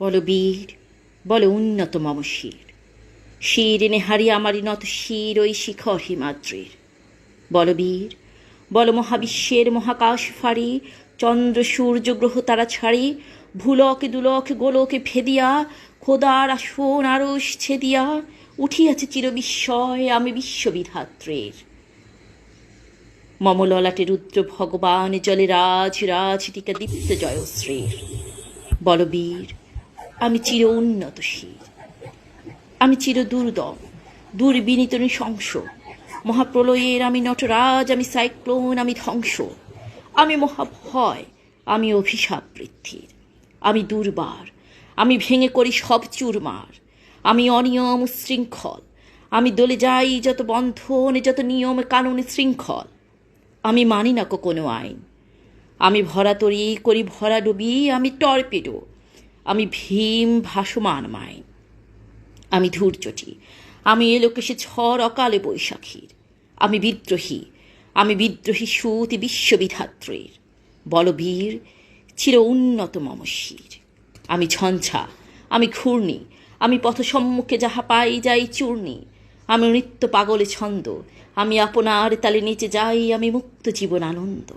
বল বীর, বল উন্নত মম শির শির নেহারি আমারি নত শির ওই শিখর হিমাদ্রির। বল বীর, বল মহাবিশ্বের মহাকাশ ফাড়ি, চন্দ্র সূর্য গ্রহ তারা ছাড়ি, ভুলকে দুলকে গোলকে ভেদিয়া খোদার আসন আরস ছেদিয়া, উঠিয়াছে চিরবিস্ময় আমি বিশ্ববিধাত্রের। মম ললাটে রুদ্র ভগবান জলে রাজ রাজ টিকা দীপ্ত জয়শ্রীর। বলবীর আমি চির উন্নত শির আমি চির দুর্দম, দুর্বিনীত নৃশংস। মহাপ্রলয়ের আমি নটরাজ, আমি সাইক্লোন, আমি ধ্বংস। আমি মহাভয়, আমি অভিশাপ বৃদ্ধির। আমি দুর্বার, আমি ভেঙে করি সব চুরমার। আমি অনিয়ম শৃঙ্খল, আমি দলে যাই যত বন্ধন, যত নিয়ম কানুন শৃঙ্খল। আমি মানি না কোনো আইন। আমি ভরা তরি করি ভরা ডুবি, আমি টর্পেডো। আমি ভীম ভাসমান মাইন আমি ধূর্যটি আমি এলোকেশে ঝড় অকালে বৈশাখীর। আমি বিদ্রোহী আমি বিদ্রোহী সুতি বিশ্ববিধাত্রীর। বলবীর, চির উন্নত মম শির আমি ঝঞ্ঝা, আমি ঘূর্ণি, আমি পথ সম্মুখে যাহা পাই যাই চূর্ণি। আমি নৃত্য পাগলে ছন্দ, আমি আপনার তালে নিচে যাই আমি মুক্ত জীবন আনন্দ